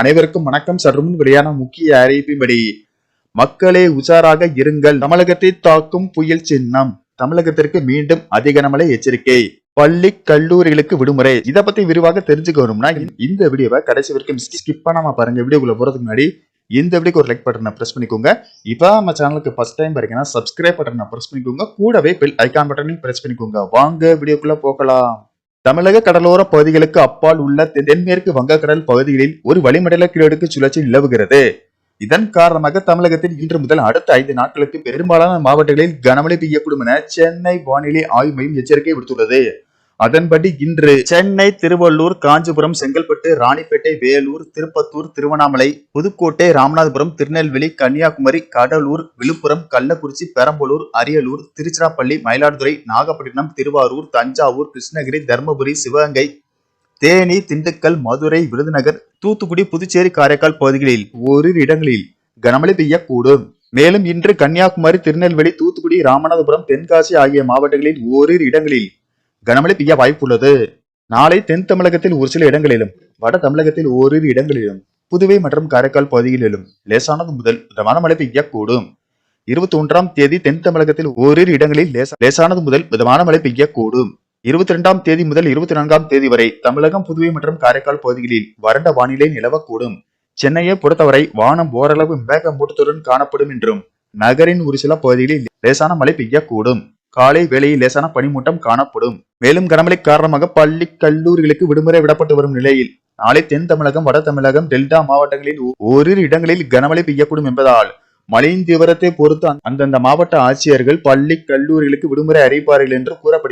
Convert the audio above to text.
அனைவருக்கும் வணக்கம். சற்றுமுன் வெளியான முக்கிய அறிவிப்பின்படி மக்களே உஷாராக இருங்கள். தமிழகத்தை தாக்கும் புயல் சின்னம். தமிழகத்திற்கு மீண்டும் அதிக கனமழை எச்சரிக்கை. பள்ளி கல்லூரிகளுக்கு விடுமுறை. இதை பத்தி விரிவாக தெரிஞ்சுக்கணும்னா இந்த வீடியோவை கடைசி வரைக்கும் ஸ்கிப் பண்ணாம பாருங்க. வீடியோக்குள்ள போறதுக்கு முன்னாடி இந்த வீடியோக்கு ஒரு லைக் பட்டனை பிரஸ் பண்ணிக்கோங்க. இப்போ நம்ம சேனலுக்கு ஃபர்ஸ்ட் டைம் பாருங்கன்னா சப்ஸ்கிரைப் பட்டனை பிரஸ் பண்ணிக்கோங்க. கூடவே பெல் ஐக்கான் பட்டனையும் பிரஸ் பண்ணிக்கோங்க. வாங்க வீடியோக்குள்ள போகலாம். தமிழக கடலோர பகுதிகளுக்கு அப்பால் உள்ள தென்- தென்மேற்கு வங்கக்கடல் பகுதிகளில் ஒரு வளிமண்டல கீழடுக்கு சுழற்சி நிலவுகிறது. இதன் காரணமாக தமிழகத்தில் இன்று முதல் அடுத்த ஐந்து நாட்களுக்கு பெரும்பாலான மாவட்டங்களில் கனமழை பெய்யக்கூடும் என சென்னை வானிலை ஆய்வு மையம் எச்சரிக்கை விடுத்துள்ளது. அதன்படி இன்று சென்னை திருவள்ளூர் காஞ்சிபுரம் செங்கல்பட்டு ராணிப்பேட்டை வேலூர் திருப்பத்தூர் திருவண்ணாமலை புதுக்கோட்டை ராமநாதபுரம் திருநெல்வேலி கன்னியாகுமரி கடலூர் விழுப்புரம் கள்ளக்குறிச்சி பெரம்பலூர் அரியலூர் திருச்சிராப்பள்ளி மயிலாடுதுறை நாகப்பட்டினம் திருவாரூர் தஞ்சாவூர் கிருஷ்ணகிரி தருமபுரி சிவகங்கை தேனி திண்டுக்கல் மதுரை விருதுநகர் தூத்துக்குடி புதுச்சேரி காரைக்கால் பகுதிகளில் ஓரிரு இடங்களில் கனமழை பெய்யக்கூடும். மேலும் இன்று கன்னியாகுமரி திருநெல்வேலி தூத்துக்குடி ராமநாதபுரம் தென்காசி ஆகிய மாவட்டங்களில் ஓரிரு இடங்களில் கனமழை பெய்ய வாய்ப்புள்ளது. நாளை தென் தமிழகத்தில் ஒரு சில இடங்களிலும் வட தமிழகத்தில் ஓரிரு இடங்களிலும் புதுவை மற்றும் காரைக்கால் பகுதிகளிலும் லேசானது முதல் மிதமான மழை பெய்யக்கூடும். இருபத்தி ஒன்றாம் தேதி தென் தமிழகத்தில் ஓரிரு இடங்களில் லேசானது முதல் மிதமான மழை பெய்யக்கூடும். இருபத்தி ரெண்டாம் தேதி முதல் இருபத்தி நான்காம் தேதி வரை தமிழகம் புதுவை மற்றும் காரைக்கால் பகுதிகளில் வறண்ட வானிலை நிலவக்கூடும். சென்னையை பொறுத்தவரை வானம் ஓரளவு மேகமூட்டத்துடன் காணப்படும் என்றும் நகரின் ஒரு சில பகுதிகளில் லேசான மழை பெய்யக்கூடும். காலை வேளையில் லேசான பனிமூட்டம் காணப்படும். மேலும் கனமழை காரணமாக பள்ளி கல்லூரிகளுக்கு விடுமுறை விடப்பட்டு வரும் நிலையில் நாளை தென் தமிழகம் வட தமிழகம் டெல்டா மாவட்டங்களில் ஓரிரு இடங்களில் கனமழை பெய்யக்கூடும் என்பதால் மழையின் தீவிரத்தை பொறுத்து அந்தந்த மாவட்ட ஆட்சியர்கள் பள்ளி கல்லூரிகளுக்கு விடுமுறை அறிவிப்பார்கள் என்று கூறப்படுகிறது.